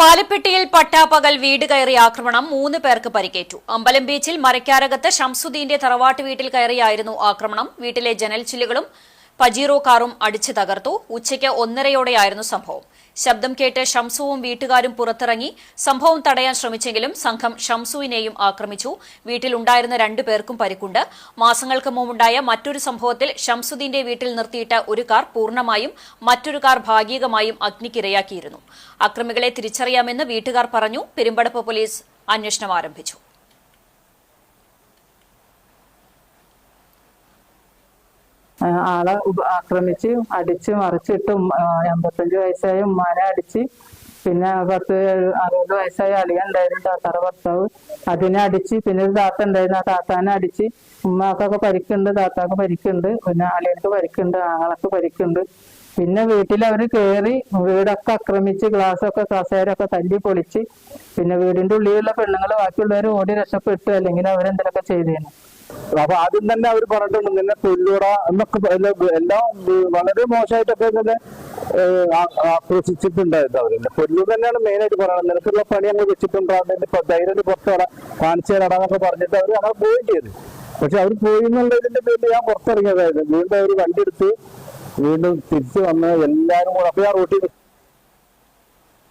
പാലപ്പെട്ടിയിൽ പട്ടാപ്പകൽ വീട് കയറി ആക്രമണം മൂന്ന് പേർക്ക് പരിക്കേറ്റു. അമ്പലം ബീച്ചിൽ മരക്കാരകത്ത് ഷംസുദ്ദീന്റെ തറവാട്ട് വീട്ടിൽ കയറിയായിരുന്നു ആക്രമണം. വീട്ടിലെ ജനൽ ചില്ലുകളും പജീറോ കാറും അടിച്ചു തകർത്തു. ഉച്ചയ്ക്ക് ഒന്നരയോടെയായിരുന്നു സംഭവം. ശബ്ദം കേട്ട് ഷംസുവും വീട്ടുകാരും പുറത്തിറങ്ങി സംഭവം തടയാൻ ശ്രമിച്ചെങ്കിലും സംഘം ഷംസുവിനെയും ആക്രമിച്ചു. വീട്ടിലുണ്ടായിരുന്ന രണ്ടു പേർക്കും പരിക്കുണ്ട്. മാസങ്ങൾക്ക് മുമ്പുണ്ടായ മറ്റൊരു സംഭവത്തിൽ ഷംസുദ്ദീന്റെ വീട്ടിൽ നിർത്തിയിട്ട ഒരു കാർ പൂർണമായും മറ്റൊരു കാർ ഭാഗികമായും അഗ്നിക്കിരയാക്കിയിരുന്നു. അക്രമികളെ തിരിച്ചറിയാമെന്ന് വീട്ടുകാർ പറഞ്ഞു. പെരുമ്പടപ്പ് പോലീസ് അന്വേഷണം ആരംഭിച്ചു. ആളെ ആക്രമിച്ച് അടിച്ച് മറിച്ചിട്ട് എൺപത്തഞ്ച് വയസ്സായ ഉമ്മാനെ അടിച്ച് പിന്നെ പത്ത് അറുപത് വയസ്സായ അളിയ ഉണ്ടായിരുന്നു താത്താടെ ഭർത്താവ്. അതിനെ അടിച്ച് പിന്നെ ഒരു താത്ത ഉണ്ടായിരുന്നു ആ താത്താനെ അടിച്ച് ഉമ്മാക്കൊക്കെ പരിക്കുണ്ട് താത്താക്ക് പരിക്കുണ്ട് പിന്നെ അളിയനക്ക് പരിക്കുണ്ട് ആങ്ങളക്ക് പരിക്കുണ്ട്. പിന്നെ വീട്ടിൽ അവർ കയറി വീടൊക്കെ ആക്രമിച്ച് ഗ്ലാസ്സൊക്കെ കസേരൊക്കെ തല്ലി പൊളിച്ച് പിന്നെ വീടിന്റെ ഉള്ളിലുള്ള പെണ്ണുങ്ങൾ ബാക്കിയുള്ളവർ ഓടി രക്ഷപ്പെട്ടു അല്ലെങ്കിൽ അവരെന്തെങ്കിലുമൊക്കെ ചെയ്തേനെ. അപ്പൊ ആദ്യം തന്നെ അവർ പറഞ്ഞിട്ടുണ്ട് നിന്നെ തൊല്ലൂറ എന്നൊക്കെ എല്ലാം വളരെ മോശമായിട്ടൊക്കെ ഇങ്ങനെ ആക്രോശിച്ചിട്ടുണ്ടായിരുന്നു അവരെന്നെ കൊല്ലു തന്നെയാണ് മെയിൻ ആയിട്ട് പറയുന്നത്. നിനക്കുള്ള പണി ഞങ്ങൾ വെച്ചിട്ടുണ്ടാകുന്നതിന്റെ ധൈര്യം പുറത്തോടെ കാണിച്ചു തരാടാന്നൊക്കെ പറഞ്ഞിട്ട് അവർ അങ്ങനെ പോയി ചെയ്തു. പക്ഷെ അവർ പോയി എന്നുള്ളതിന്റെ പേര് ഞാൻ പുറത്തിറങ്ങിയതായിരുന്നു. വീണ്ടും അവർ വണ്ടി എടുത്ത് വീണ്ടും തിരിച്ചു വന്ന് എല്ലാരും കൂടെ അപ്പൊ ഞാൻ റോട്ടിൽ